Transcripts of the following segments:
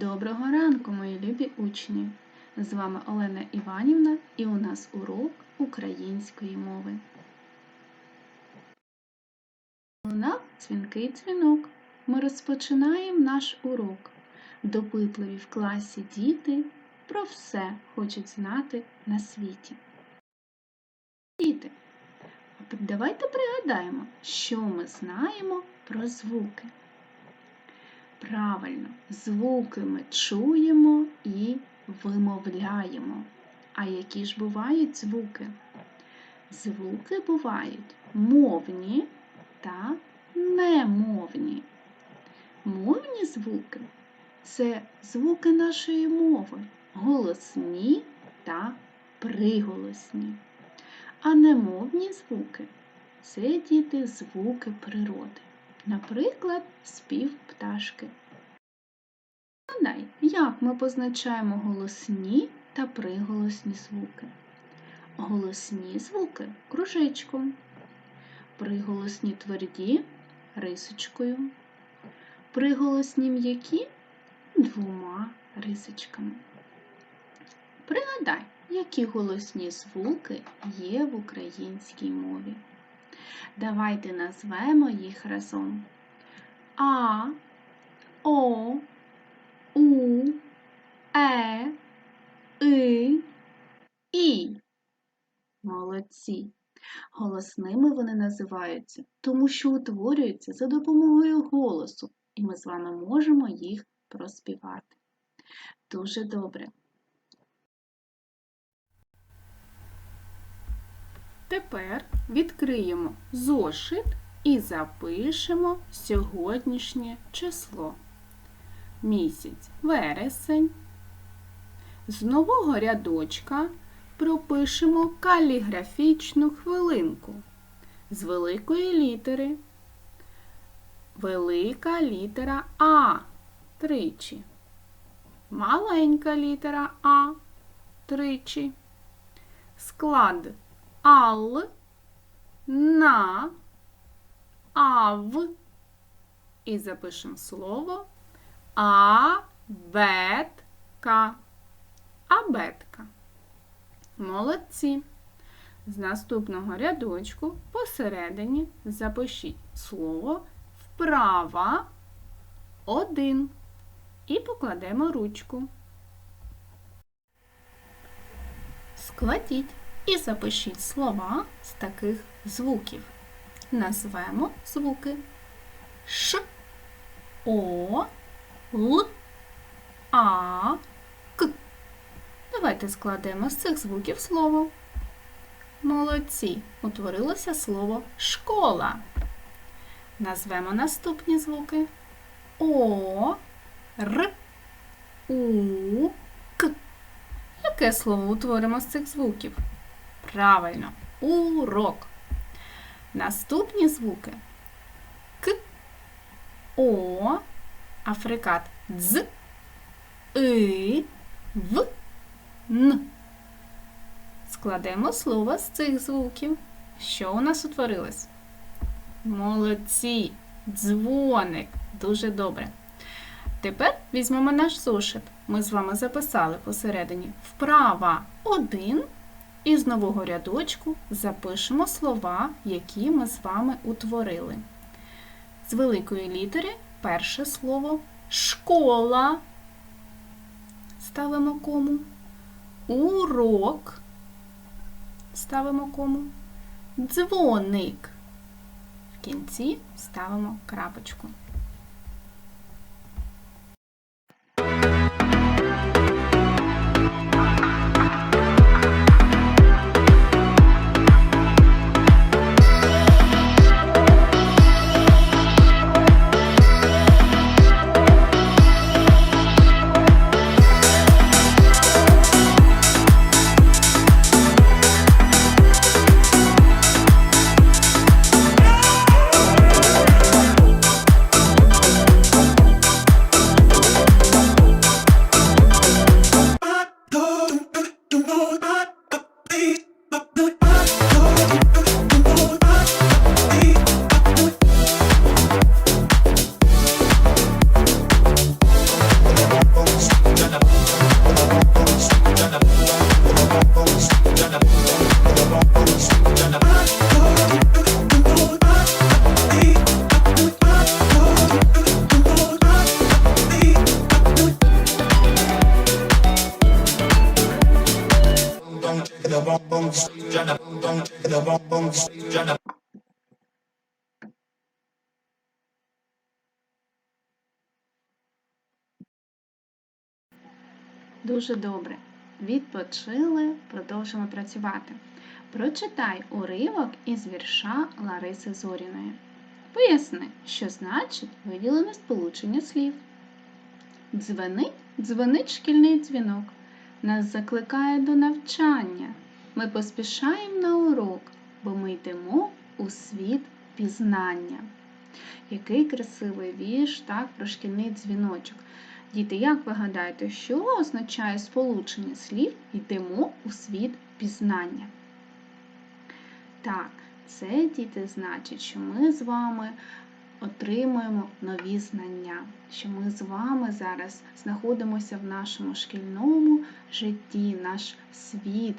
Доброго ранку, мої любі учні! З вами Олена Іванівна і у нас урок української мови. Лунав дзвінкий дзвінок. Ми розпочинаємо наш урок. Допитливі в класі діти про все хочуть знати на світі. Діти, давайте пригадаємо, що ми знаємо про звуки. Правильно, звуки ми чуємо і вимовляємо. А які ж бувають звуки? Звуки бувають мовні та немовні. Мовні звуки це звуки нашої мови, голосні та приголосні. А немовні звуки це діти звуки природи. Наприклад, спів пташки. Нагадай, як ми позначаємо голосні та приголосні звуки. Голосні звуки кружечком, приголосні тверді рисочкою, приголосні м'які двома рисочками. Пригадай, які голосні звуки є в українській мові. Давайте назвемо їх разом. А, О, У, Е, И, І. Молодці. Голосними вони називаються, тому що утворюються за допомогою голосу, і ми з вами можемо їх проспівати. Дуже добре. Тепер відкриємо зошит і запишемо сьогоднішнє число. Місяць вересень. З нового рядочка пропишемо каліграфічну хвилинку з великої літери. Велика літера А тричі. Маленька літера А тричі. Склад ал, на, ав. І запишемо слово абетка. Абетка. Молодці. З наступного рядочку посередині запишіть слово вправа один. І покладемо ручку. Складіть і запишіть слова з таких звуків. Назвемо звуки Ш, О, Л, А, К. Давайте складемо з цих звуків слово. Молодці. Утворилося слово школа. Назвемо наступні звуки О, Р, У, К. Яке слово утворимо з цих звуків? Правильно, урок. Наступні звуки К, О, африкат Дз, И, В, Н. Складемо слово з цих звуків. Що у нас утворилось? Молодці! Дзвоник. Дуже добре. Тепер візьмемо наш зошит. Ми з вами записали посередині вправа 1 і з нового рядочку запишемо слова, які ми з вами утворили. З великої літери перше слово школа. Ставимо кому. Урок. Ставимо кому. Дзвоник. В кінці ставимо крапочку. Дуже добре. Відпочили, продовжимо працювати. Прочитай уривок із вірша Лариси Зоріної. Поясни, що значить виділене сполучення слів. Дзвенить, дзвенить шкільний дзвінок. Нас закликає до навчання. Ми поспішаємо на урок, бо ми йдемо у світ пізнання. Який красивий вірш, так, про шкільний дзвіночок. Діти, як ви гадаєте, що означає сполучення слів йдемо у світ пізнання? Так, це діти значить, що ми з вами отримуємо нові знання, що ми з вами зараз знаходимося в нашому шкільному житті, наш світ,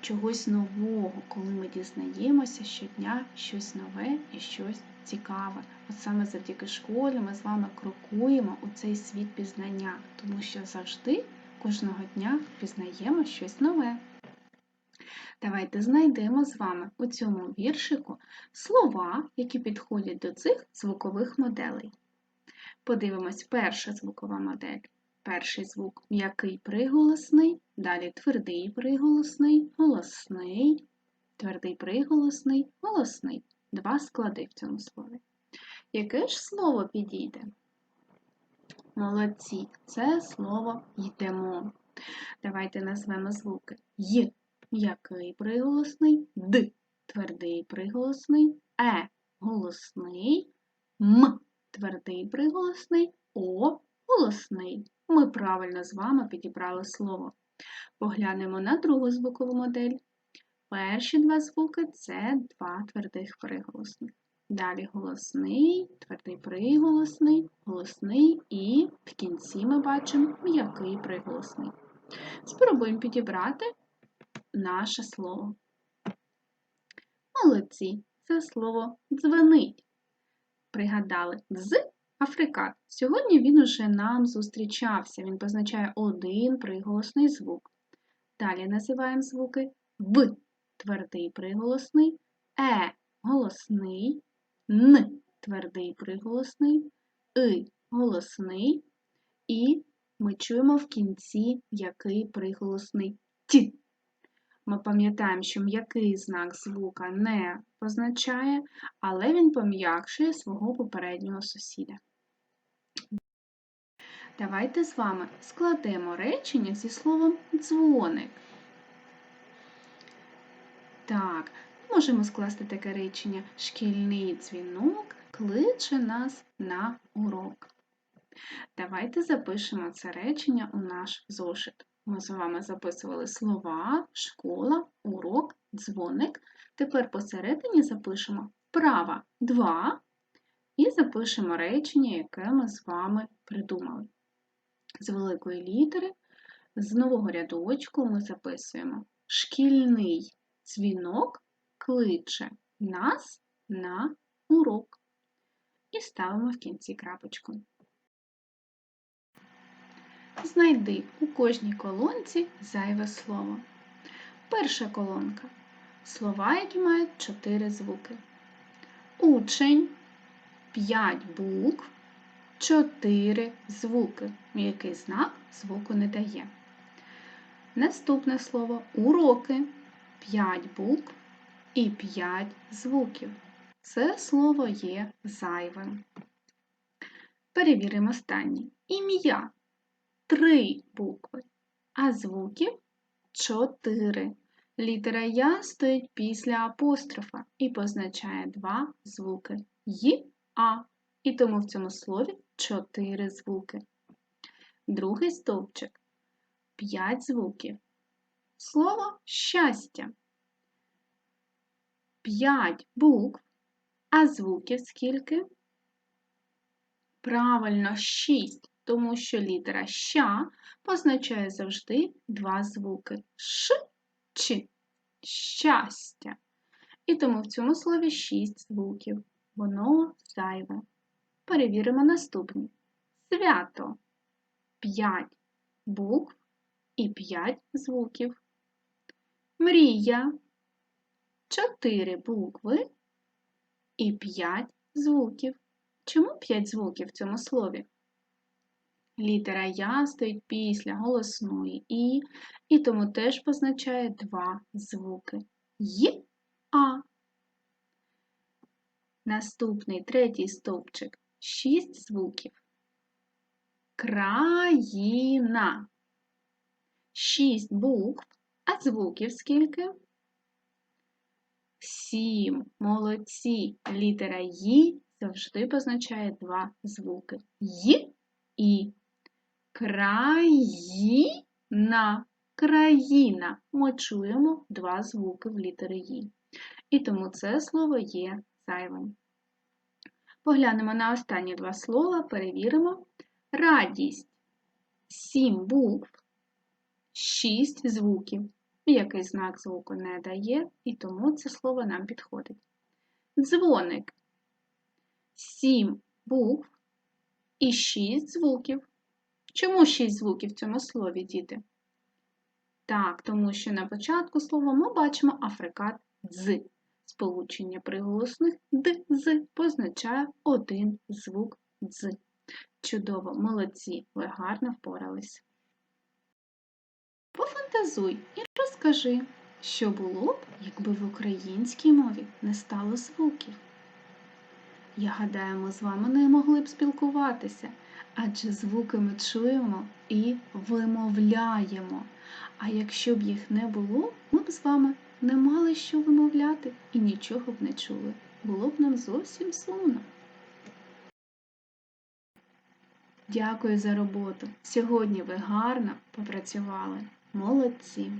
чогось нового, коли ми дізнаємося щодня щось нове і щось цікаве. От саме завдяки школі ми з вами крокуємо у цей світ пізнання, тому що завжди кожного дня пізнаємо щось нове. Давайте знайдемо з вами у цьому віршику слова, які підходять до цих звукових моделей. Подивимось, перша звукова модель. Перший звук м'який приголосний, далі твердий приголосний, голосний, твердий приголосний, голосний. Два склади в цьому слові. Яке ж слово підійде? Молодці, це слово йдемо. Давайте назвемо звуки Й м'який приголосний, Д твердий приголосний, Е голосний, М твердий приголосний, О голосний. Ми правильно з вами підібрали слово. Поглянемо на другу звукову модель. Перші два звуки це два твердих приголосних. Далі голосний, твердий приголосний, голосний і в кінці ми бачимо м'який приголосний. Спробуємо підібрати наше слово. Молодці, це слово дзвенить. Пригадали дз африкат. Сьогодні він уже нам зустрічався. Він позначає один приголосний звук. Далі називаємо звуки В твердий приголосний, Е голосний, Н твердий приголосний, И голосний, і ми чуємо в кінці м'який приголосний Т. Ми пам'ятаємо, що м'який знак звука не позначає, але він пом'якшує свого попереднього сусіда. Давайте з вами складемо речення зі словом дзвоник. Так, можемо скласти таке речення шкільний дзвінок кличе нас на урок. Давайте запишемо це речення у наш зошит. Ми з вами записували слова, школа, урок, дзвоник. Тепер посередині запишемо права 2 і запишемо речення, яке ми з вами придумали. З великої літери, з нового рядочку ми записуємо шкільний дзвінок кличе нас на урок. І ставимо в кінці крапочку. Знайди у кожній колонці зайве слово. Перша колонка слова, які мають чотири звуки. Учень, п'ять букв, чотири звуки. М'який знак звуку не дає. Наступне слово уроки, п'ять букв і п'ять звуків. Це слово є зайвим. Перевіримо останнє. Ім'я три букви, а звуків чотири. Літера Я стоїть після апострофа і позначає два звуки Й, А. І тому в цьому слові чотири звуки. Другий стовпчик п'ять звуків. Слово щастя. П'ять букв, а звуків скільки? Правильно, шість тому що літера ща позначає завжди два звуки Ш, Ч, щастя. І тому в цьому слові шість звуків. Воно зайве. Перевіримо наступні. Свято п'ять букв і п'ять звуків. Мрія чотири букви і п'ять звуків. Чому п'ять звуків в цьому слові? Літера Я стоїть після голосної І, і тому теж позначає два звуки Й, А. Наступний третій стовпчик шість звуків. Країна. Шість букв, а звуків скільки? Сім. Молодці. Літера Ї завжди позначає два звуки. Й і. Країна. Країна. Ми чуємо два звуки в літері Ї. І тому це слово є зайвим. Поглянемо на останні два слова, перевіримо. Радість. Сім букв, шість звуків. Який знак звуку не дає, і тому це слово нам підходить. Дзвоник. Сім букв і шість звуків. Чому шість звуків в цьому слові, діти? Так, тому що на початку слова ми бачимо африкат дз. Сполучення приголосних д з позначає один звук дз. Чудово, молодці, ви гарно впорались. Пофантазуй і розкажи, що було б, якби в українській мові не стало звуків. Я гадаю, ми з вами не могли б спілкуватися, адже звуки ми чуємо і вимовляємо. А якщо б їх не було, ми б з вами не мали що вимовляти і нічого б не чули. Було б нам зовсім сумно. Дякую за роботу. Сьогодні ви гарно попрацювали. Молодці!